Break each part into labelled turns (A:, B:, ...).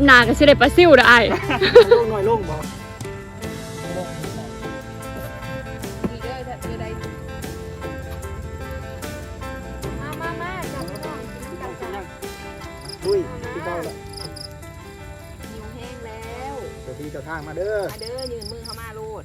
A: รอบนา
B: ก็สิได้ปลาซิวเด้อ้าย
A: ลงหน่อยลงบอก
C: ดีเด้อถ้าเจอใดมามามาจับพี่น้องกินน้ำกันจ้ะ
A: ดุยพี่เบ้าละ
C: หิวแห้งแล้ว
A: เจ้าที่เจ้าทางมาเด้อ
C: มาเด้อยืนมือเข้ามาโลด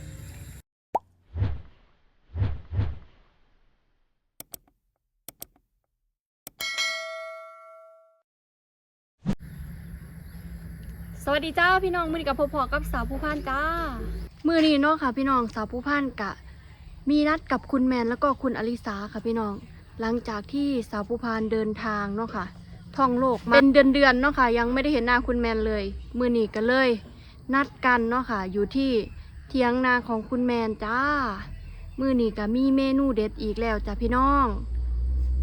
B: สวัสดีเจ้าพี่น้องมือนี้กับพอๆกับสาวผู้พานจ้า มือนี้เนาะค่ะ พี่น้องสาวผู้พานกะ มีนัดกับคุณแมนแล้วก็คุณอลิสาค่ะพี่น้อง หลังจากที่สาวผู้พานเดินทางเนาะค่ะท่องโลกมาเป็นเดือนๆเนาะค่ะยังไม่ได้เห็นหน้าคุณแมนเลย มือนี้ก็เลย นัดกันเนาะค่ะ อยู่ที่เทียงนาของคุณแมนจ้า มือนี้ก็มีเมนูเด็ดอีกแล้วจ้าพี่น้อง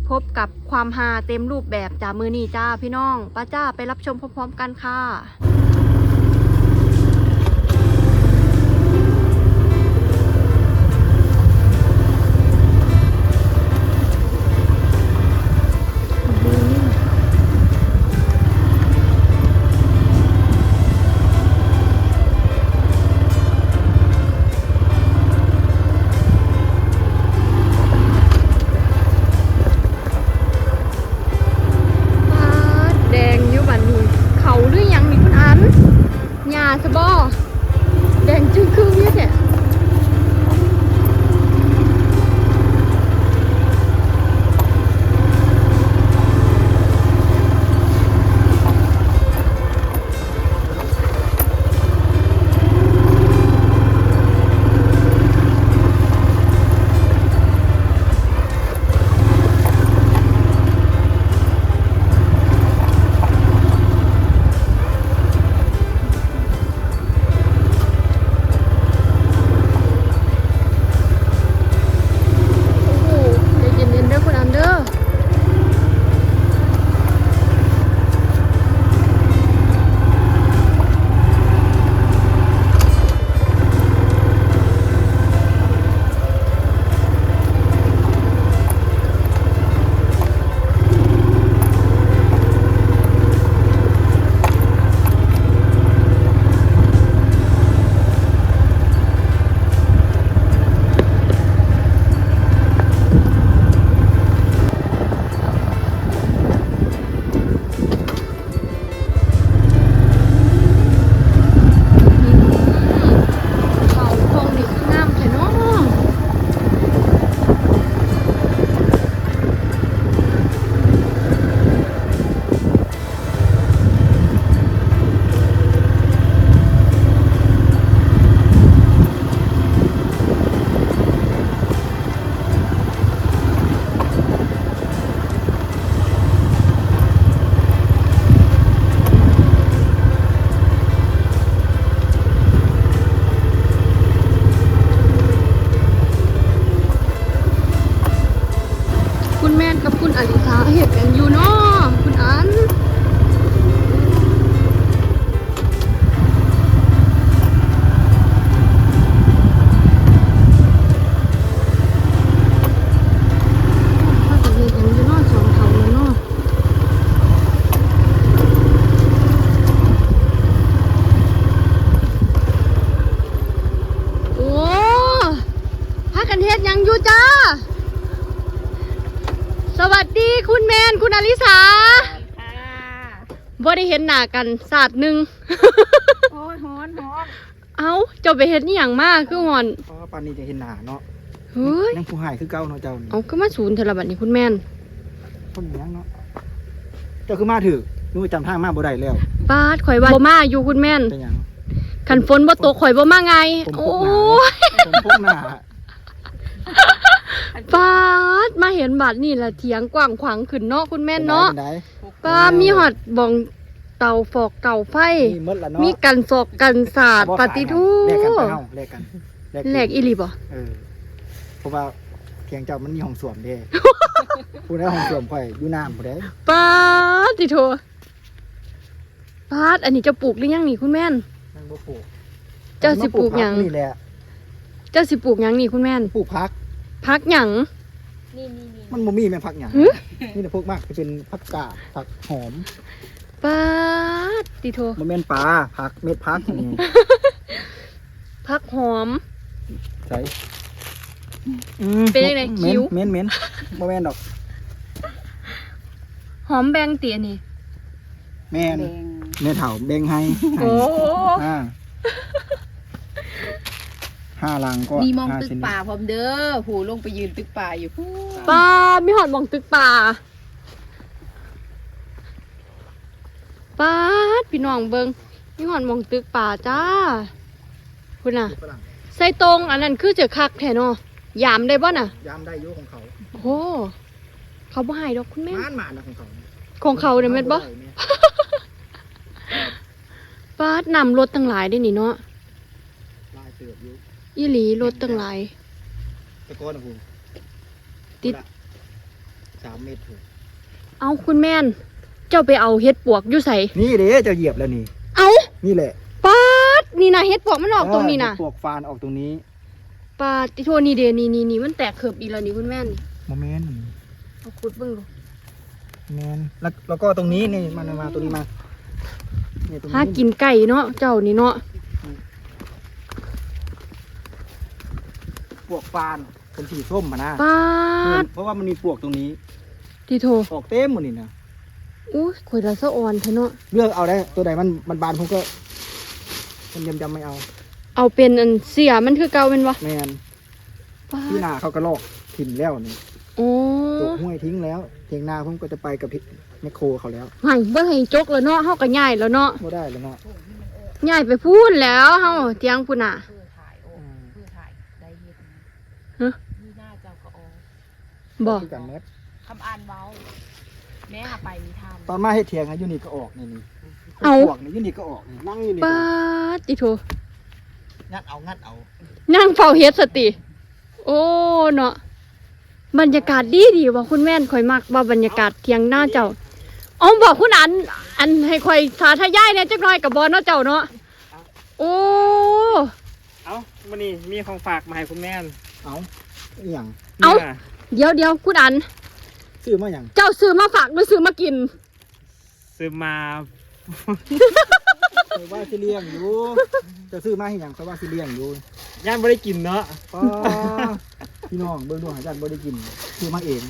B: พบกับความฮาเต็มรูปแบบจ้ามือนี้จ้าพี่น้องป้าจ้าไปรับชมพร้อมๆกันค่ะ เห็นหน้ากันศาสตร์หนึ่ง
C: โอ้ยฮ้อนฮ้อน
B: เอ้าเจ้าไปเฮ็ดนี่อย่างมากคือหอน
A: เพราะว่าปานนี้จะเห็นหนาเนาะ
B: เฮ้ย
A: ยังผู้หายคือเก่าเนาะเจ้านี่
B: เอาก็มาศูนย์เทอละบัดนี้คุณแมน
A: คนยังเนาะเจ้าคือมาถือนู่นจำทางมาบ่ได้แล้ว
B: ปาดข่อยว่าบ่มาอยู่คุณแมน
A: เป็นหยัง
B: คันฝนบ่ตกข่อยบ่มาไง
A: ผมพ
B: โอ้
A: กหนาผมพกหนา
B: ปาดมาเห็นบัดนี่ละเถียงกว้างขวางขึ้นเนาะคุณแม่นเนาะ
A: ป็ได
B: ป้ามีหอดบ่อง เตาฟอกเตาไฟ
A: มีหมดละเนาะ
B: มีกันฟอกกันสาด
A: บ่
B: ป
A: ขาย
B: ฏิทู
A: แลกกันไปเฮาแลกกัน
B: แหลกอีหลีบ่
A: เออเพราะว่าเทียงเจ้ามันมีห้องสวมเด้ ผู้ได้ห้องสวมข่อยอยู่น้ำผู้ได้
B: ปาดติโทปาดอันนี้จะปลูกหรือยังนี่คุณแม่น
A: มันบ่ปลูก
B: เจ้าสิปลูกหยัง
A: นี่แหละ
B: เจ้าสิปลูกหยังนี่คุณแม่น
A: ปลูกพัก
B: พักหยัง
C: นี่นี่นี่
A: มันบ่มีแม่นผักหยัง
B: หึ
A: นี่แต่พวกมากจะเป็นผักกาดผักหอม
B: ปาดติโท
A: บ่แม่นปลาผักเม็ดผักนี่
B: พักหอม
A: ใส่
B: เป็นยังไง
A: เหม็
B: คิ้ว
A: เหม็นเหม็นบ่แม่นดอก
B: หอมแบงเตียนี่
A: แม่น
C: แดง
A: แม่เฒ่าแบ่งให้
B: โอ้
A: ห้าห้าลังก็
C: มีมอง
A: ห้า
C: ตึก
A: ชนิด
C: ป่าพร้อมเด้อผู้ลงไปยืนตึกป่าอยู่ผู้
B: ปลามีหอดหมองตึกป่า ปาดพี่น้องเบิงมีหอดหมองตึกป่าจ้าคุณน่ะ
A: ฝรั่ง
B: ใส่ตรงอันนั้นคือเจอคักแท้เนาะยามได้บ่น่ะ
A: ยามได้อยู่ของเขา
B: โอ้โหเขาบ่ให้ดอกคุณแม่
A: มานหมานะของเขา
B: ของเขาเนี่ยแม่นบ่
A: อาได้แม่
B: ปาดนำรถตั้งหลายได้นี่เนาะ
A: ลายเสือบอยู่
B: อีหลีรถตั้งหลาย
A: ตะโกอนนะคุณ
B: ติด
A: สามเมตรถูก
B: เอาคุณแม่น เจ้าไปเอาเฮ็ดปวกอยู่ใส่
A: นี่เด้เจะเหยียบแล้วนี่
B: เอา
A: นี่แหละ
B: ปาดนี่นะเฮ็ดปวกมันออกตรงนี้นะ
A: เออปลวกฟานออกตรงนี้
B: ปาดติโทนี่เดนี่นี่นี่มันแตกเขิบอีกแล้วนี่คุณแม่น
A: โมเมนต์
B: เอาขุดเบิ่งดู
A: แมนแล้วแล้วก็ตรงนี้นี่มามาตรงนี้มานี่ตรง
B: หากินไก่เนาะเจ้านี่เนาะ
A: ปลวกฟานเป็นสีส้มมานะ
B: ปาด
A: เพราะว่ามันมีปลวกตรงนี้
B: ติโท
A: ออกเต็มหมดนี่นะ
B: อู้ยข่อยละสะอ่อนแท้เนาะ
A: เลือกเอาได้ตัวใดมันมันบานผมก็มันยำจำไม่เอา
B: เอาเป็นอันเสียมันคือเก่าเป็นวะ
A: แมน
B: ปา
A: ที่
B: ด
A: นาเขาก็ลอกถิ่นแล้วนี่
B: โอ้
A: ตกห้วยทิ้งแล้วเทียงนาผมก็จะไปกับพี่แมคโครเขาแล้ว
B: หันเบิ่งให้จกแล้วเนาะเฮาก็ย้ายแล้วเนาะ
A: ไม่ได้แล้วเนาะ
B: ย้ายไปพูนแล้วเฮาเตียงพุ่นน่ะ
C: เพื่อถ่ายโอ้
A: อืม
C: เพื่อถ่ายได้เฮ็ด
B: ฮะ
C: นี่หน้าเจ้าก็โอ
B: บ่
A: คือกันเม็ด
C: คำอ่านเบาแม่หาไปมีท
A: ต อนมาเฮ็ดเทียงอะยูนี่ก็ออกนี่นี่
B: เอา
A: ปลวกนี่ยูนี่ก็ออกนี่นั่งอยู่นี่
B: ปาดติโท
A: งัดเอางัดเอา
B: นั่งเฝ้าเฮ็ดสติ โอ้เนาะบรรยากาศดีดีว่าคุณแม่นข่อยมักว่าบรรยากาศเทียงหน้าเจ้าเอาบอกคุณอัน อันให้ข่อยสาธยายเนี่ยจักหน่อยกับบอลเนาะเจ้าเนาะโอ้
D: เอาวันนี้มีของฝากมาให้คุณแม่น
A: เอาอหย่าง
B: เอา
D: นี่ย
B: เดี๋ยวเดี๋ยวคุณอัน
A: ซื้อมาอย่าง
B: เจ้าซื้อมาฝากหรือซื้อมากิน
D: ซื้อมา
A: เคยว่าสิเลี้ยงอยู่จะซื้อมาให้หยังเขาว่าสิเลี้ยงอยู่
D: ย่านไม่ได้กินเนาะ
A: ป้าพี่น้องเบิ่งดูหาจันบ่ได้กินซื้อมาเอง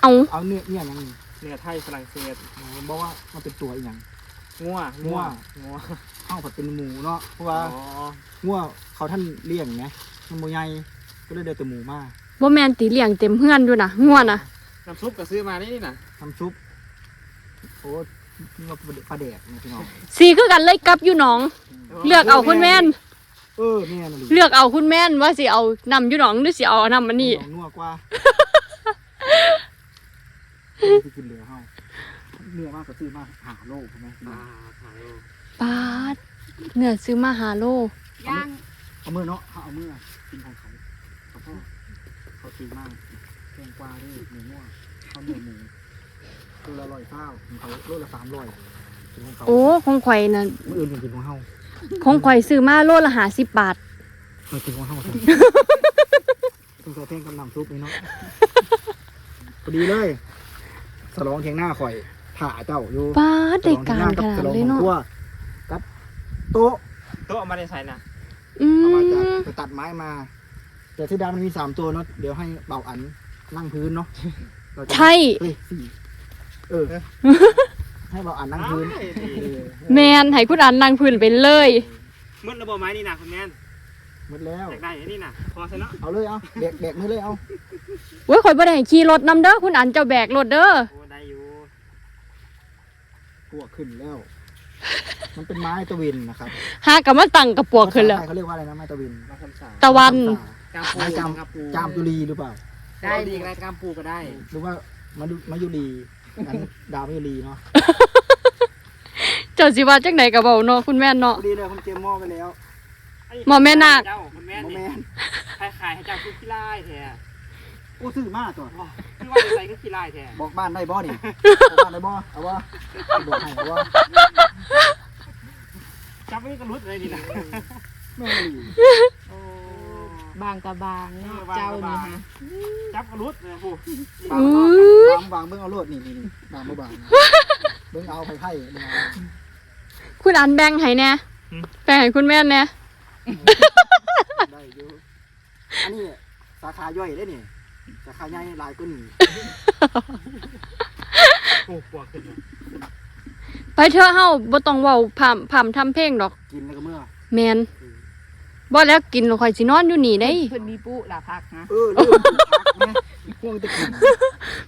B: เอา
A: เอาเนื้อเนื้อหยังนี่
D: เนื้อไทยฝรั่งเศส
A: ผมบอกว่ามันเป็นตัวอีหยัง
D: งัว
A: งัว
D: งัว
A: เอ้าผัดเป็นหมูเนาะเพราะ
D: อ๋
A: ว่า
D: อ
A: งัวเขาท่านเลี้ยงไงมันบ่ใหญ่ก็เลยได้แต่หมูมา
B: บ่แม่นตีเลี้ยงเต็มเฮือนอยู่นะง่วนนะ
D: น้ำซุปก็ซื้อมาได้นี่นะ
A: ทำซุป โอ้นี่ว่าปลาแดกนะพี่น้อง
B: สีคือกันเลยกับอยู่หนอง เลือกเอาคุณแม่น
A: เออแม่นเลย
B: เลือกเอาคุณแม่นว่าสิเอานำอยู่หนองหรือสิเอานำอันนี้
A: นัวกว่าสิกินเหลือเฮาเนื้อมากก็ซื้อมาหาโลใช่ไหมพี่น้
D: อ่า
A: อง
D: ถ่ายรูป
B: ปาดเนื้อซื้อมาหาโลำ
C: ย่าง
A: เอามือเนาะเอามือกินของเขาเขาพ่อเขาตีมากแกงกวาด้วยหมูมั่วเขาเนื้อหมู โลละร้อยเก้าของเขาโลละสามร้อยเป็นของเขา
B: โอ้ของข่อยน่ะ
A: มืออื่นเป็นกินของเฮา
B: ของข่อยซื้อมาโลละหาสิบบาท
A: มากินของเฮาสิต้องใส่เพลงกำนำซุปนี่เนาะพอดีเลย สลองเทียงหน้าข่อยผ่าเจ้าอยู่
B: ป้าดได้การขนาดเลยเนาะ
A: กับโต๊ะ
D: โต๊ะเอามาได้ใส่นะ
B: อื
A: เอามาจาก
B: ม
A: ไปตัดไม้มา แต่ที่ดามันมีสามตัวเนาะเดี๋ยวให้เบาอันนั่งพื้นเนาะเราจะ
B: ใช่
A: เฮ้ยสี่ เออ ให้เบาอันนั่งพื้น
D: อ้ายดี
A: เออ
B: แมนให้คุณอันนั่งพื้นไปเลย
D: มืดระบบไม้นี่นะคุณแม่น
A: หมดแล้ว
D: อยากได้อันนี้นะพอใช่เนาะ
A: เอาเลยเอาแบกแบกมือเลยเอา
B: เว้ยข่อยบ่ได้ให้ขี่รถนำเด้อคุณอันเจ้าแบกรถเด้อ
D: โอ้ได้อยู่
A: ปวกขึ้นแล้ว มันเป็นไม้ตะวินนะครับ
B: หากะมาตั้งกระปวกขึ้นแล้ว
A: ภาษาไทยเขาเรียกว่าอะไรนะไม้ตะวิน
D: มาคำสา
B: ตะวัน
D: กามปู
A: ไม้จาม
D: กามปู
A: จามจุลีหรือเปล่า
D: ได้ดีก็ได้กามปูก็ได้
A: หรือว่ามายุมายุรี อันดาวมายุรีเนาะ
B: เจ้าสิว่าจังไดก็เว้าเนาะคุณแม่นเนาะ
A: พอดีเลยผมเตรียมหม้อไปแล้ว
B: หมอแม่นาค
D: เจ้าคุณแม่น
A: โม
D: นี่
A: แมน
D: ใครขายให้เจ้าคือขี้ไล่แท้
A: โอ้ซื้อมาก่อน
D: อ๋อคือว่าจะใส่คือขี้ไล่แท้
A: บอกบ้านได้บ่นี่บอกบ้านได้บ่เอาบ่บอกให้เอาบ่
D: จับไม่กระลุดเลยดีนะ
A: แม่นอีหลี
D: โอ้
C: บางกะบางเนาะเจ้านี่ฮะ
D: จับกระลุดเลยผู้
A: บาง
B: อุ้
A: บายงบางเบิ่งเอาโลดนี่นี่นี่บางบ่บางเบิ่งเอาไผ่ไผ่เบิ่งเอา
B: คุณอันแบ่งให้แน่แบ่งให้คุณแม่นแน่
A: ได้อยู่อันนี้สาขาย่อยได้นี่สาขาใหญ่หลายกว่านี่
D: โอ้ปวดขึ้นเลย
B: ไปเถอะเฮาบ่ต้องเว้าพร่ำพร่ำทำเพลงดอก
A: กินแล้วก็เมื่อ
B: แมน บ่แล้วกินแล้วข่อยสินอนอยู่นี่ได้
C: เพิ่นมีปุล่ะพักนะ
A: เออเรื่องพักนะห่วงตะกิน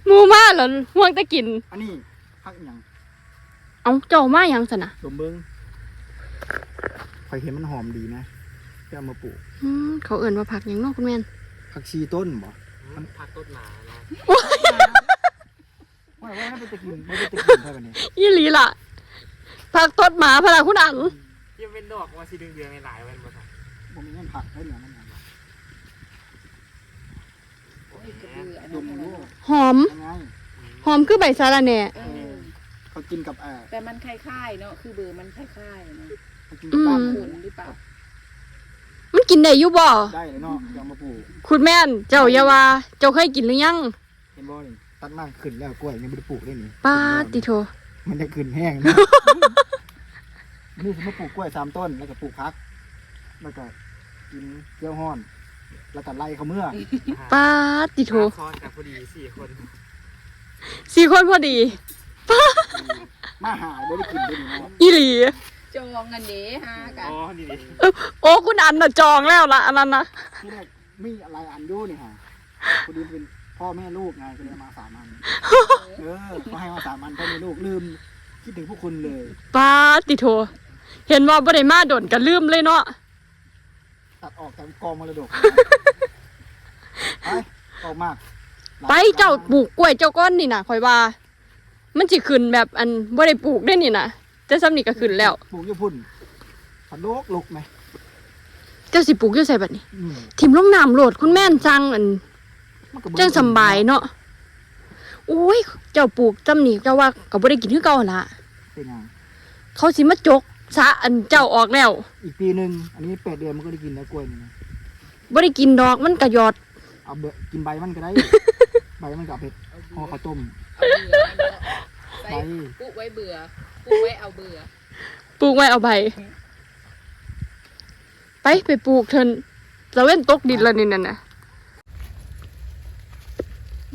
B: หมู่มาแล้วห่วงแต่กิน
A: อันนี้พักอหย่าง
B: เอ้าเจ้ามาหยังซั่นน่ะ
A: ดมเบิ้งข่อยเห็นมันหอมดีนะจะเอามาปลูก
B: อืมเขาเอิ้นว่าผักหยังเนาะคุณแม่น
A: ผักชีต้นบ่
D: มันพักต้นหนาเนาะ
A: ว่าว่าไม่ไปตะกินไม่ไปตะกินเท่ากันนี่
B: อีหลีล่ะผักตดหมาพะล่ะคุณอัน
D: ยังเป็นดอกว่าสีเดืองๆหลายๆวันบ่ทัน
A: ผมมีเงิน ผักได้เหนือมันหยังบ่
C: โอ้ยกระบืออัน
A: ด
C: นั้น
A: ม
C: น่ะ
A: รู้
B: หอม
A: ยังไง
B: หอมคือใบสะระแหน่
C: เอ
A: เอ
C: อ
A: อเขากินกับเอ่อ
C: แต่มันคล้ายๆเนาะคือเบอร์มันคล้ายๆเนาะ
A: เขากินกับ
B: อื
A: บ้าน
B: ม
C: ขุนหรือเปล่า
B: มันกินได้อยู่บ่
A: ได้เลยเนาะจะเอามาปลูก
B: คุณแม่น เจ้าอย่าว่าเจ้าเคยกินหรือยัง
A: เห็นบ่นี่ตัดมากขึ้นแล้วกล้วยยังไม่ได้ปลูกได้นี่
B: ป้าติโท
A: มันจะขึ้นแห้งนะ นี่สมมติปลูกกล้วยสามต้นแล้วก็ปลูกพัก แล้วก็ กินเกี๊ยวฮ้อน แล้วก็ไล่เขาเมื่อ
B: ป้าติโท
D: ซ้อนกับพอดีสี่คน
B: สี่คนพอดี
A: มาหาไม่ได้กินด้วยนี่เนาะ
B: อีหลี
C: จองกันเด้ฮะกั
D: อ๋
C: น
D: อนี่ดิ
B: เอ้อโอ้คุณอันน่ะจองแล้วล่ะอันนั้นนะ
A: ที่แรกมีอะไรอันดูนี่ฮะพอดีเป็นพ่อแม่ลูกไงก็เลยเอามาสามอันเออเขาให้มาสามอันพ่อแม่ลูกลืม คิดถึงพวกคุณเลย
B: ป้าติโทเห็นว่าบ่ได้มาโดนกันลืมเลยเนาะ
A: ตัดออกจากกองมรดกไปออกมาก
B: ไปเจ้าปลูกกล้วยเจ้าก้อนนี่น่ะข่อยว่า มันสิขึ้นแบบอันบ่ได้ปลูกได้นี่น่ะแต่ซ้ำนี่ก็ขึ้นแล้ว
A: ปลูกญี่ปุ่นผัดโลกลุกไหม
B: เจ้าสิปลูกอยู่ไสบัดนี้
A: อืม
B: ทิมลงน้ำโหลดคุณแม่นจังอัน
A: มันก็บ่
B: จังสำบายเนาะโอ้ย เจ้าปลูกจำนี่เจ้าว่าก็บ่ได้กินคือเก่าหั่นล่ะ
A: เป็นไง
B: เขาสิมาจก สะอันเจ้าออกแล้ว
A: อีกปีหนึ่งอันนี้แปดเดือนมันก็ได้กินแล้วกล้วยนี่นะ
B: บ่ได้กินดอกมันก็หยอด
A: เอาเบอกินใบมันก็ได้ ใบมันก็เอาไปห่อข้าวต้ม
C: เอาเบื่อมันเนาะใส่
A: ใบ
C: ปุ๊ไว้เบื่อปุ๊ไว้เอาเบื่อ
B: ปลูกไว้เอาใบ ไปไปปลูกเถินตะเว้นตกดินแล้วนี่นั่นน่ะ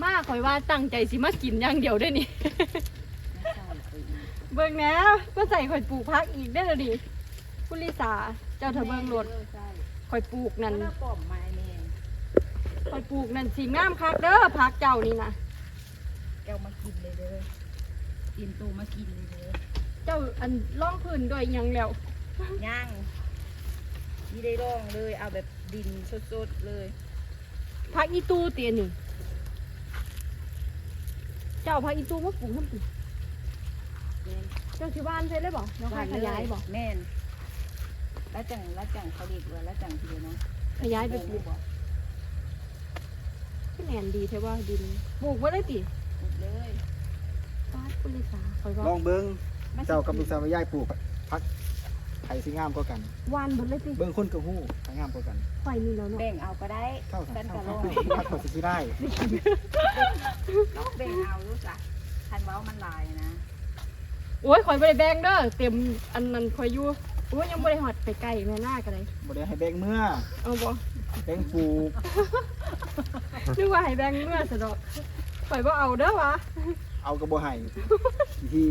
B: มาข่อยว่าตั้งใจสิมากินอย่างเดียวได้นี่
C: ไม่ใช่ไปอีก
B: เบิ่งแหน่ก็ใส่ข่อยปลูกพักอีกได้อแล้วดิคุณลิสาเจ้าเธอเบิ่งรถ
C: ออใช่
B: ข่อยปลูกนั่น
C: แล้วป้อมไม้แม่ง
B: ข่อยปลูกนั่นสีงามคักเด้อพักเจ้านี่นะ
C: แกเอามากินเลยเด้อกินตูมากินเลยเด้อ
B: เจ้าอันล่องพื้นด้วยหยังแล้ว
C: ย่างนี่ได้ร่องเลยเอาแบบดินสดๆเลย
B: พักอีตูเตียนี่เจ้าพักอีตูมาปลูกน้ำปี
C: แม่น
B: เจ้าชิบ้านใช่เลยบ่น้องขยายบ่
C: แม่นแล้วจังแล้วจังเขาเรียกว่าแล้วจังทีเดียวเนาะ
B: ขยายไปปลูกบ่พี่แนนดีใช่ว่าดินปลูกไ่ได้ติ
C: ปลูกเลย
B: ป้าดคุณลิสาข่อยว่า
A: ลองเบิ้งเจ้ากับลูกสาวย่ายปลูกพักไผ่สิงามก็กัน
B: วานเบนเลยติ
A: เบิ้งคนกับหู้ไผ่งามก็กัน
B: ข่อยนี่แล้วเนาะ
C: แบ่งเอาก็ได้
A: เท่าสัน
C: กัน
A: เท่า
C: ก็
A: สั
C: ร้
A: น
C: อย
A: พักผ่อนสิได้
C: เนาะแบ่งเอารู้จักทันเว้ามันหลายนะ
B: โอ้ยข่อยบ่ได้แบ่งเด้อเต็มอันนั้นข่อยอยู่โอ้ยยังบ่ได้หอดไปไกลแม่หน้ากันเลย
A: บ่ได้ให้แบ่งเมื่อ
B: เอาบ่
A: แบ่งปลูก
B: นึกว่าให้แบ่งเมื่อสะดอกข่อยบ่เอาเด้อวะ
A: เอากระบ่ให้อีกที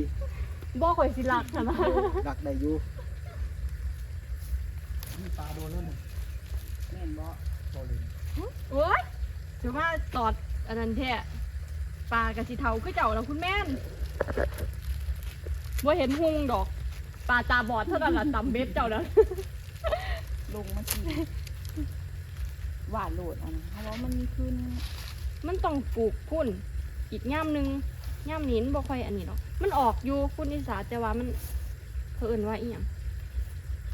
B: บ่ข่อยสิรักหั่นนะ
A: ดักได้อยู่นี่ปลาโดนแล้วนี่
C: แม่นบ่
A: โดนเลย
B: โอ้ยถือว่าตอดอันนั้นแท้ปลากระสิเทาคือเจ้าแล้วคุณแม่น บ่เห็นหุงดอกปลาตาบอดเท่านั้นล่ะตำเบ็ดเจ้านะ
C: ลงมากินหวานโหลดเอันนั้นเพราะว่ามันมีขึ้น
B: มันต้องปลูกพุ่น อีกย่ามหนึงย่ามนี้มันบ่ค่อยอันนี้หรอกมันออกอยู่คุณนิสาแต่ว่ามันเพิ่นว่าอีหยัง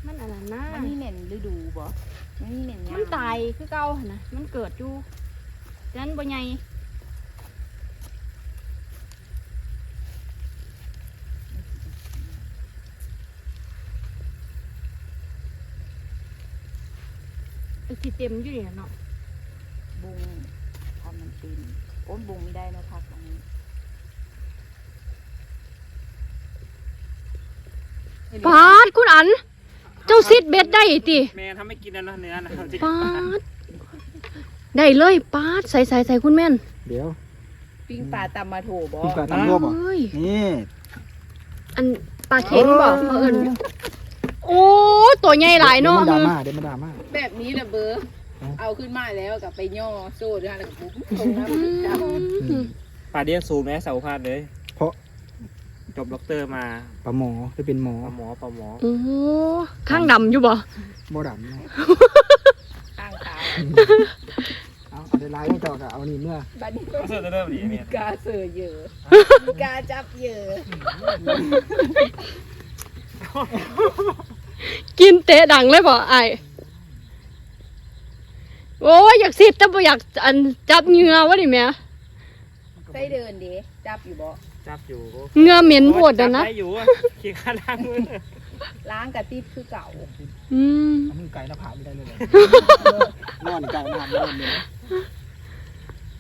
B: มันอันนั้นนะ
C: มันมีเหม็นฤดูบ่มันมีเหม็นยาม
B: มันตายคือเก่าหั่นนะมันเกิดอยู่ฉะนั้นบ่ใหญ่ ไปสิสิเต็มอยู่เนี่ยเนาะ
C: บุงทำมันเป็นโอ้ยบุงไม่ได้นะพักตรงนี้
B: ปาดคุณอัน เจ้าซิดเบ็ดได้ติ
D: แม่ทำไม่กินแล้วนะเนื้อนะ
B: ปาดได้เลยปาดใส่ใส่ใส่คุณแม่น
A: เดี๋ยว
C: ปิ้งปลาตำมาโถบ่
A: ปิ้งปลาตำรวบบ่
B: เอ้ย
A: นี่
B: อันปลาเค็งบอกเอิญ โอ้ตัวใหญ่หลายเนาะ
A: เดี๋ยวมันดราม่าเดี๋ยวมันดราม่า
C: แบบนี้แหละเบอร์
A: อ๋อ
C: เอาขึ้นมาแล้วกับไปย่อโซ่ด้วยแล้วก็ปุ๊บตรงน้ำ
B: อื
C: พริกด
B: ม
D: ปลาเดียนสูงนะเสาพาดเลย
A: เพราะ
D: จบด็อกเตอร์มา
A: ปลาหมอจะเป็นหมอ
D: ปลาหมอปลาหมอ
B: โอ้ข้างดำอยู่บ่
A: บ่ดำนะำ
C: ข้างขาว
A: เอาเอาได้ลายต้องจอกอะเอานี่เมื่อ
C: บัดนี้
D: เสื้อจะเริ่มดี
C: มี
D: เนี่ย
C: กาเสือเยอะมีกาจับเยอะ
B: กินเตะดังเลยบ่ไอายโอ้ยอยากซิดแต่บ่อยากอันจับเหงื่อวะนี่แม่
C: ใส่เดินดิจับอยู่บ่
D: จับอยู่
B: เหงื่อเหม็นโพดอะนะ
D: จับได้อยู่อะขี้ข้าล้างมือ
C: ล้างกระติบคือเก่า
B: อืม
A: เอามือไก่หน้าผากไม่ได้เลยเหรอนอนไก่หน้าผากไม่ได้เลย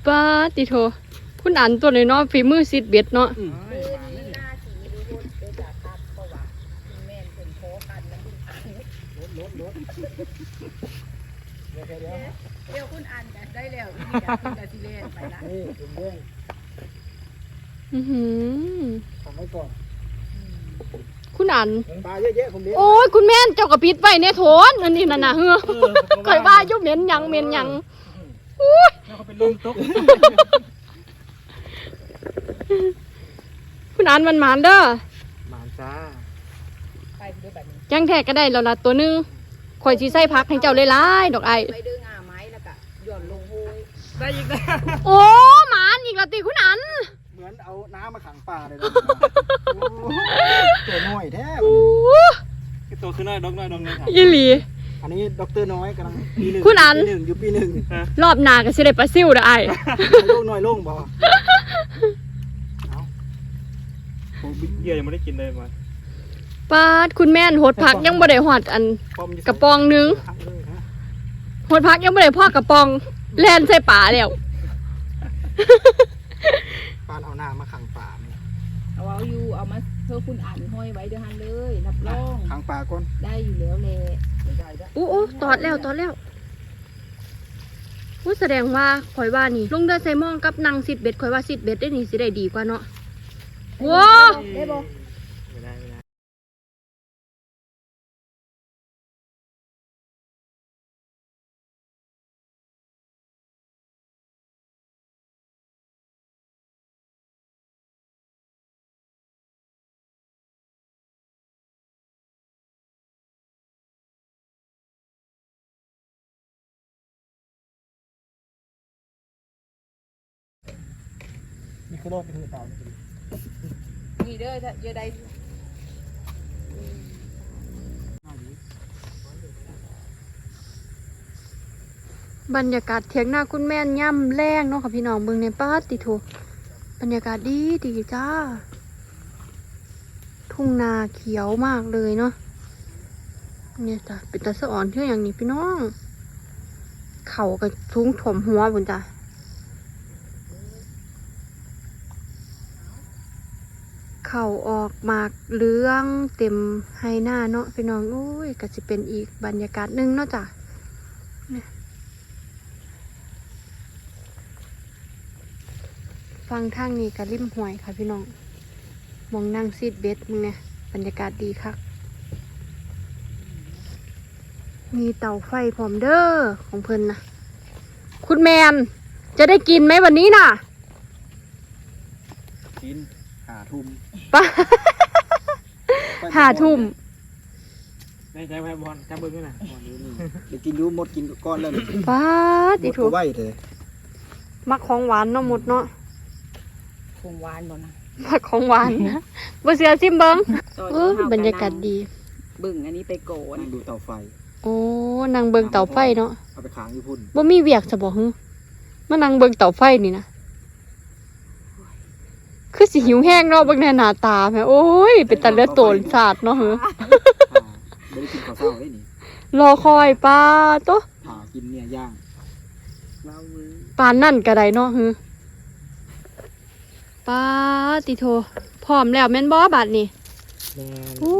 B: ป้าติโท คุณอันตัวน้อยเนาะฝีมือซิดเบ็ดเนาะ
C: มือนี้หน้าสีดูรถไปจากคัดเพราะว่าคุณแม่นเพิ่นโคกันแล้วคุณอัน
A: รถรถรถเดี๋ยวเดี๋ยวเดี๋ยว
C: เดี๋ยวคุณอันกันได้ แล้วนี่จะคุณกะสิเล่นไปละ
A: นี่ผมเด้ง
B: อื้อหือ
A: ทำไว้ก่อน
B: คุณอัน
A: ปลาเยอะแยะผมเด้ง
B: โอ้ยคุณแม่นเจ้ากระปิดไว้เนี่ยโถนอันนี้น่ะนะเฮ้อข่อยว่าอยุ่เหม็นหยังเหม็นหยัง
D: แล้วเขาเป็นลมตุ๊ก
B: คุณอันมันหมานเด้อ
D: หมานจ้า
C: ไปด้วยแบบนี้
B: ยังแท้ก็ได้แล้วล่ะตัวหนึงข่อยสิใส่พักให้เจ้าหลายๆดอกไอ
C: ไปดึง ได้
D: อีกแล้ว
B: โอ้หมานอีกและติคุณอัน
A: เหมือนเอาน้ำมาขังปลาเลยนะโอ้โหตัวน้อยแท้
B: โอ้
D: ตัวขึ้นน้อยดอกน้อยดอกน้อยครับ
B: อีหลี
A: อันนี้ด็อกเตอร์น้อยกำลังปีหนึ่ง
B: คุณอัน
A: ปีหนึ่งอยู่ปีหนึ่ง
B: รอบหน้าก็สิได้ปลาซิวเด้อไอ
A: โล่งน้อยโล่งบ่เอาผม
D: เหยื่อยังไม่ได้กินเลยมัน
B: ปาดคุณแม่นโหดพักยังบ่ได้หอดอัน
A: ปอมอยู่
B: กระปองหนึง
A: หักเลยนะ
B: โหดพักยังบ่ได้พ่อกระปอง แล่นใส่ป่าแล้ว
A: ปานเอาน้ำมาขังปลาเนี่ย
C: เอาเอาอยู่เอามาเพื่อคุณอันห้อยไว้เด้วยฮันเลยรับรอง
A: ขังปลาก่อน
C: ได้อยู่แล้วแหละ
A: ไม่ได้ได้
B: อู้อู้ตอดแล้วตอดแล้วอู้แสดงว่าข่อยว่านี่ลงเดินใส่หมองกับนางสิดเบ็ดข่อยว่าสิดเบ็ดได้นี่สิได้ดีกว่าเนาะว้า
C: ได้บ่
A: คือโลกเป็นคือเต่านี่คือ
C: นี่เด้อถ้าเยอะได้
B: บรรยากาศเถียงหน้าคุณแม่นย่ำแรงเนาะค่ะพี่น้องเบิ่งในป้าติโถบรรยากาศดีดีจ้า ทุ่งนาเขียวมากเลยเนาะเนี่ยจ้ะเป็นตาสะอ่อนเท่าอย่างนี้พี่น้อง เขากับสูงถ่วมหัวบุญจ้ะ เขาออกหมากเลืองเต็มไฮหน้าเนาะพี่น้องอุ้ยก็จะเป็นอีกบรรยากาศหนึ่งเนาะจ้ะฟังทางนี้กับริมห้วยค่ะพี่น้องมองนั่งซีดเบ็ดมึงเนี่ยบรรยากาศดีคักมีเตาไฟพร้อมเด้อของเพิ่นนะคุณแมนจะได้กินไหมวันนี้น่ะ
A: กินหาทุ่ม
B: ปะหาทุ่ม
D: ได้ใจไว้บอลจับเบิ้งด้วยนะบอลดูนี่
A: เดี๋ยวกินอยูหมดกินก้อนแล้วนี่
B: ป้า
A: หม
B: ติ
A: ด
B: ถู
A: ก็
B: ก
A: ไหวเถอะ
B: มักของหวานเนาะหมดเนาะ
C: คงหวานบ่นะ
B: มักของหวานนะบ่เสือซิมเบิง
C: ตอน
B: เอ
C: นี้
B: อ
C: เฮ
B: บรรยากาศดี
C: บึ่งอันนี้ไปโกน
A: นั่งดูเตาไฟ
B: โอ้นางเบิงเตาไฟเนาะ
A: เอาไปค้างอยู่พุ่น
B: บ่มีเวียกจะบอกฮึมานั่งเบิ่งเตาไฟนี่นะ คือสิหิวแห้งเนาะเบิ่งในหน้าตาแม่โอ้ย เป็นตาเลือดโตนสาดเนาะเฮ้อ
A: อ่าไม่ได้กินข้าวเช้าได้นี่
B: รอคอยป้าโตะ
A: หากินกินเนี่ยย่างว้าวมือ
B: ปานนั่นก็ได้เนาะฮือปาติโทพร้อมแล้วแม่นบ่บัดนี้
D: แม่น
B: โอ้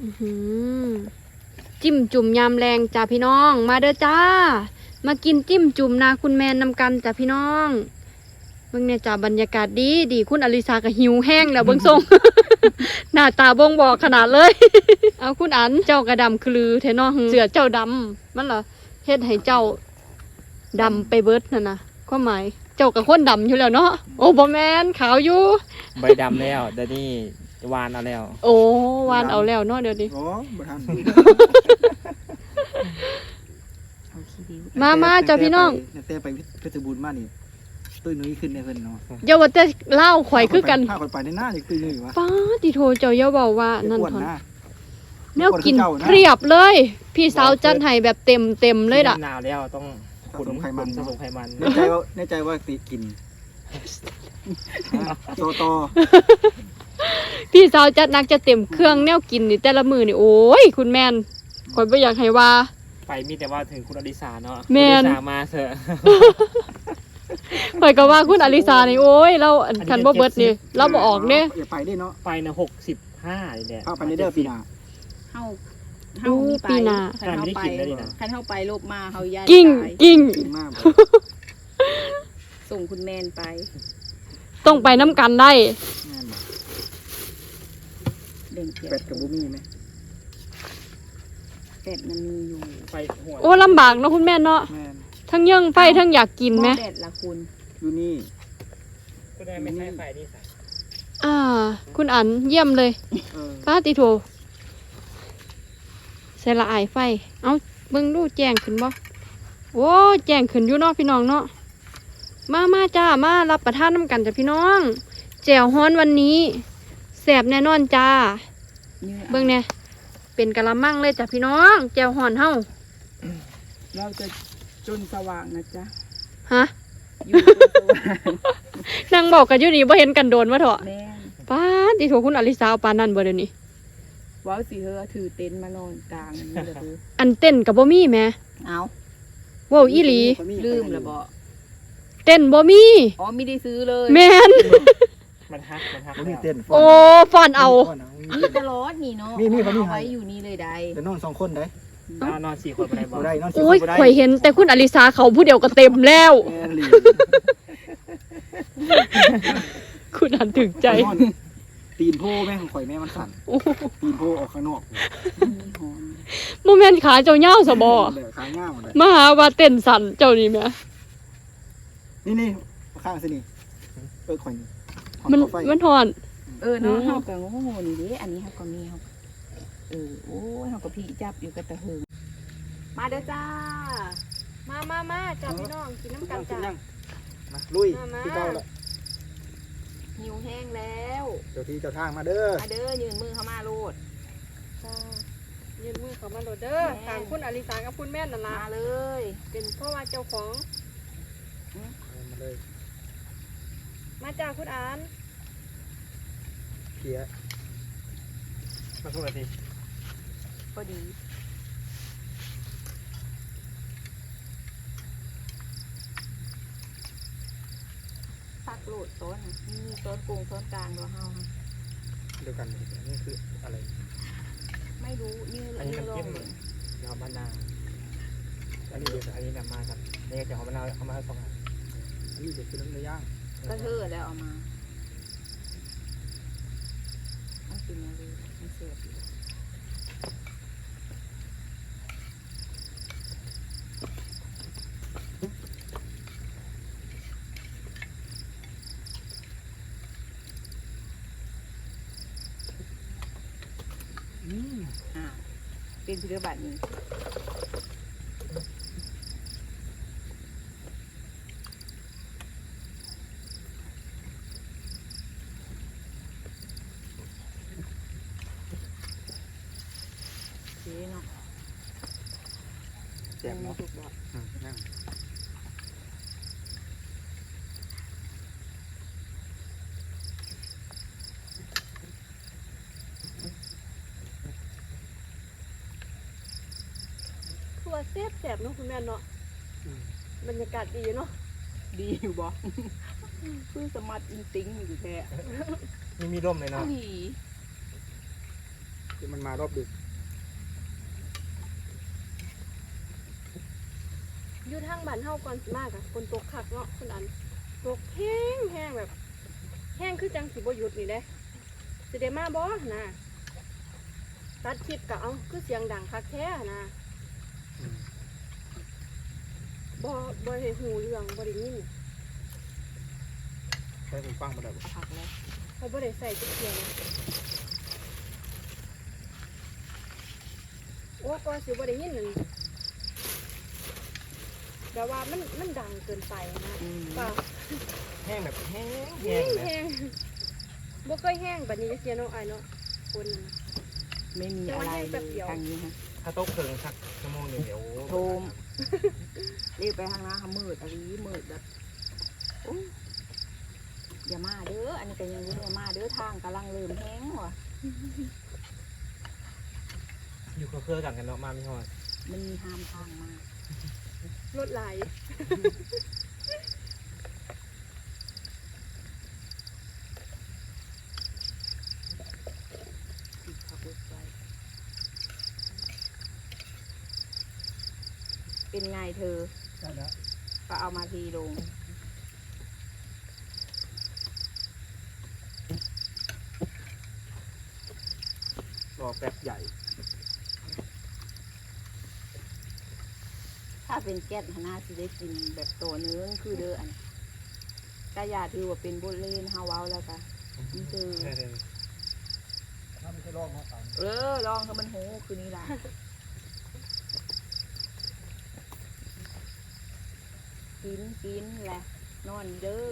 B: อื้อหือจิ้มจุ่มยามแรงจ้าพี่น้อง มาเด้อจ้า มากินจิ้มจุ่มนาคุณแมนนำกันจ้าพี่น้องเบิ่งเนี่ยจ้าบรรยากาศดีดีคุณอลิสาก็หิวแห้งแล้วเบิ่งทรง หน้าตาบ่งบอกขนาดเลย เอาคุณอันเจ้ากระดำคือเทเนอเสือเจ้าดำมันเหรอเฮ็ดให้เจ้าดำไปเบิดนั่นนะความหมายเจ้ากับคนดำอยู่แล้วเนาะโอ้บ่แมนขาวอยู่
D: ใบดำแล้วเดี๋ยวนี้วานเอาแล้ว
B: โอ้วานเอาแล้วเนาะเดี๋ยวนี้
A: โอ้บ่ทัน
C: เอาขี้ดิว
B: มามาจ้าพี่น้อง
A: แต่แต่ไปเพชรบูรณ์มานี่ตุ้ยนุ้ยขึ้นได้เพิ่นเนาะ
B: อย่าว่าแต่เล่าข่อยคือกัน
A: พาคนไปในหน้าอย่างตุ้ยนุ้ยวะ
B: ป้าติโทเจ้าอย่าเว้าว่านั่น
A: อ้วน
B: ทอน
A: นะ
B: แนวกิน
A: อ้วนคือเจ้านะ
B: เพียบเลย พี่สาวจัดให้แบบเต็มเต็มเลยล่ะ
D: หนาวแล้วต้อง
A: ผสมไขมัน
D: ผสมไขมัน
A: ในใจว่าในใจว่าติกินโตโต
B: พี่สาวจัดหนักจะเต็มเครื่องแนวกินนี่แต่ละมือนี่โอ้ยคุณแมนข่อยบ่อยากให้ว่า
D: ไปมีแต่ว่าถึงคุณอดิสาเนาะ
B: แม่น
D: คุณอดิสามาเถอะ
B: ข่อยก็ว่าคุณอลิสานี่โอ้ยเราอันคันบ่เบิดนี่เราบ่ออกเด้
A: อย่าไปได้เนาะ
D: ไปนะหกสิบห้าเนี่ย
A: พาไปในเด้อปีหน้า
C: เฮาเฮามีไป
B: ปีหน้า
C: คันเฮา
D: ไม่ได้
C: ไป
D: กินได้ดีนะ
C: คันเฮาไปโลบมาเฮาย่าน
B: กิ้ง
C: ตาย
B: กิ้ง
A: กินมาก
C: ส่งคุณแมนไป
B: ต้องไปน้ำกันได้
A: แม่นบ่
C: เด่นเกีย
A: เป็ดกับบุมี่ไหม
C: เป็ดมันมีอยู่
D: ไปหัว
B: โอ้ลำบากเนาะคุณแม่เนาะ
A: แม่น
B: ทั้งยังไฟทั้งอยากกินไหม
C: เป็ดละคุณ
A: อยู่นี่
D: ก็ได้ไม่ใช่ไฟนี่ใส่
B: อ่า คุณอันเยี่ยมเลย
A: เออ
B: ป้าติโทใส่ละอายไฟ เอาเบิ่งดูแจ้งขึ้นบ่โอ้แจ้งขึ้นอยู่เนาะพี่น้องเนาะมามาจ้ามารับประทานน้ำกันจ้ะพี่น้องแจ่วฮ้อนวันนี้แสบแน่นอนจ้า
C: นี่
B: เบิ่งเนี่ย เป็นกะละมังเลยจ้ะพี่น้องแจ่วฮ้อนเฮา
C: เราจะจนสว่างนะจ๊ะ
B: ฮะ
C: อยู่จนสว่าง
B: นั่งบอกกันอยู่นี่บ่เห็นกันโดนวะเถอะ
C: แม่น
B: ป้าติโทคุณอลิสาเอาปานนั่นบ่เดี๋ยวนี้
C: เว้าสิเธอถือเต็นท์มานอนกลางนี่ละดู
B: อันเต้นกับบ่มีแหม่
C: เอา
B: เว้าอีหลี
C: ลืมละบ่
B: เต้นบ่มี
C: อ๋อไม่ได้ซื้อเลย
B: แม่น
D: มันฮักมันฮัก
A: บุมี่
D: แล้ว
A: เต้น
B: โอ้ฟอนเอา
C: มีตลอดนี่เนาะ
A: มีมีเขามี
C: เอา
A: ให้
C: ไว้อยู่นี่เลยได้
A: เดี๋ยวนอนสองคนได้
D: นอนนอนสี่คนไปได้บอ
A: บ่
D: ก
A: ได้นอนสี่
B: โอ้ย
A: คนบ่ได้
B: ข่อยเห็นแต่คุณอลิสาเขาผู้เดียวก็เต็มแล้ว
A: แม่นหลี
B: คุณอันถึงใจ
A: นอนตีนโพแม่ของข่อยแม่มันสั่น
B: โอ้โห
A: ตีนโพออกข้างนอก
C: มีหอม
B: โมเมนต์ขาเจ้าเหย้าสบอ
A: เดี๋ยวขาง่ามหมดเลย
B: มาหาว่าเต้นสั่นเจ้านี่แหม่
A: นี่นี่ข้างสินี่เออข่อยนี่หอ
B: มัน มันหอน
C: เออเนาะ
B: อืม
C: เฮาก็โง่นี่เด้อันนี้เฮาก็มีเฮาเออโอ้ยเฮาก็พี่จับอยู่กับตะเหิงมาเด้อจ้า
B: มามามาจ้าพี่น้องกินน้ำกันจ้า
A: มาลุย
B: มามา
A: ที่เก้าละ
C: หิวแห้งแล้ว
A: เจ้าที่เจ้าทางมาเด้อ
C: มาเด้อยืนมือเข้ามาโลด
B: จ้ายืนมือเขามาโลดเด้อทางคุณอลิสากับคุณแม่นนั่น
C: มา
B: ล่ะ
C: เลย
B: เป็นเพราะว่าเจ้าของ
A: มาเลย
B: มาจ้าคุณอัน
A: เขีย
D: มาทุกนาที
C: พอดีตักโหลดต้นมีต้นกรุงต้นกลางตัวเฮาค่ะ
A: เดียวกันเลยนี่คืออะไร
C: ไม่รู้ยืน
D: อันนี้
C: ยืน
D: น้ำ
C: ล
D: จิ้
C: ง
D: มยอมมะนาวอันนี้เดี๋ยวอันนี้นำมาครับนี่จะหอมมะนาวเอามาให้สองอัน
A: นี่เด็กคือน้ำเนื้อย่าง
C: ก็เธอแล้วเอามาต้องกินอะไรมันเสียบอยู่อ่าเป็นพิธีบัตินี้ สีเนาะ
A: แจกเนาะ
C: ถูกบอก
A: อืมนั่ง
B: คือว่า แซ่บแสบเนาะคุณแม่เนาะ
D: อืม
B: บรรยากาศดีเนาะ
C: ดีอยู่บ่คือสมาร์ทอินติ้งอยู่แท้
D: นี่มีร่มเลยเนาะ
C: อุ้ย
A: ที่มันมารอบดึก
B: อยู่ทางบ้านเฮาก่อนสิมากอะฝนตกคักเนาะคุณอันตกแห้งแห้งแบบ แห้งคือจังสิบ่หยุดนี่เด้สิได้มาบ่นะตัดคลิปก็เอาคือเสียงดังคักแท้นะ
D: อืม
B: บ่บ่ได้หูเรื่องบ่ได้ยิน
A: ใช้หูฟังมาได้บ่
C: เอาผักแล้ว
B: เขาบ่ได้ใส่จักเทียเลยโอ้ก็สิบ่ได้ยินนั่นแต่ว่ามันมันดังเกินไปนะ
C: อืม
B: ป่า
D: แห้งแบบแห้ง
B: แห้
D: แห้ง
B: ง
D: นะ
B: แห้งบ่เคยแห้งแบบนี้จักเทียเนาะอ้ายเนาะคนนั่นน่ะ
C: ไม่มีอะไรเลยทางนี้ฮะ
D: ถ้าโต๊ะเคิงสักชั่วโมงหนึ่งเดี๋ยว
C: โทม รีบไปทางน้าเขามืดอะไรมืดแบบโอ้ยอย่ามาเด้อ อันนี้ก็ยังรู้อย่ามาเด้อทางกำลังเริ่มแห้งว่ะ
D: อยู่เครือๆกันกันเนาะมาไม่ฮอด
C: มันมีห้ามทางมา
B: รถไหล
C: ติดขับรถไฟเป็นไงเธอ
A: ได้แล้ว
C: ก็เอา มาทีลง
A: รอแป๊บใหญ่
C: ถ้าเป็นแก๊สหน้าสิได้กินแบบโตเนื้อคือเด้ออันกะยาถือว่าเป็นบทเล่นฮาเว้าแล้วกะนี่คือ
D: เออ
A: ถ้าไม่ใช่รอบเนาะตาม
C: เออลองให้มันโหคืนนี้ล่ะ กินกินแหละนอนเด้อ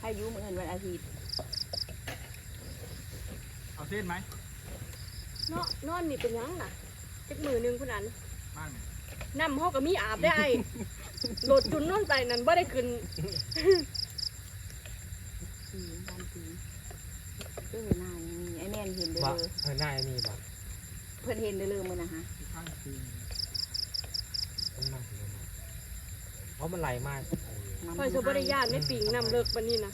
C: ให้อยุ่มืออื่นวันอาทิตย์
A: เอาเส้นไหม
B: เนาะนอนนี่เป็นหยังน่ะจักมือหนึงคุณอัน
A: บ้านไหม
B: น้ำเฮาก็มีอาบได้ไอ้โดดจุนนอนไปนั่นบ่ได้ขึ้น
C: ปีนบ้านปีนเออหน้ายังมีไอ้แม่นเห็นเด้อ
D: ว่า
C: เลย
D: เออหน้ามีบ่
C: เพิ่นเห็นเด้อเลยมันนะฮะ
A: ที่ข้างคืน
D: มันมากเลยนะเพ ราะมันไหลมากโอ้ย
B: คอยจะบ่ได้ย่านไม่ปิงน้ำเลิกบัดนี้นะ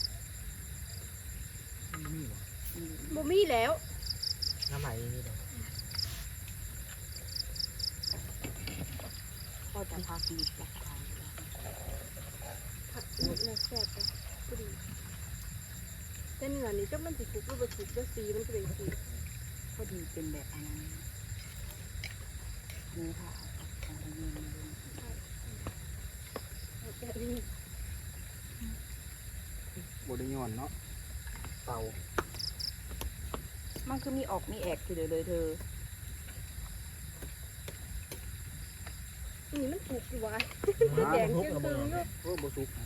A: มันมีเหรอ
C: อืม
B: บ่มีแล้ว
D: น้ำไหลนี่เดี๋ยว
C: พ่อจะพาปีกลับไป
B: ผักนิดนะแซ่บไปพอดีแต่เนื้อนี่จักมันสิสุกหรือบ่สุกจักสีมันก็เป็นสี
C: พอดีเป็นแบบอันนั้นเนื้อผ้าเอาของเย็นมาดู
B: แบบนี้
A: บไดย้อนเนาะเตา
C: มันคือมีออกมีแอกคือเด้อเลยเธอ
B: นี่มันสุกอยู่วะ
D: มา
B: แดง
D: ทุก
B: จึง
D: ระ
B: ตึ
D: เบิ
B: ง
D: ด
B: อยู่
A: โอ้บสุกนะ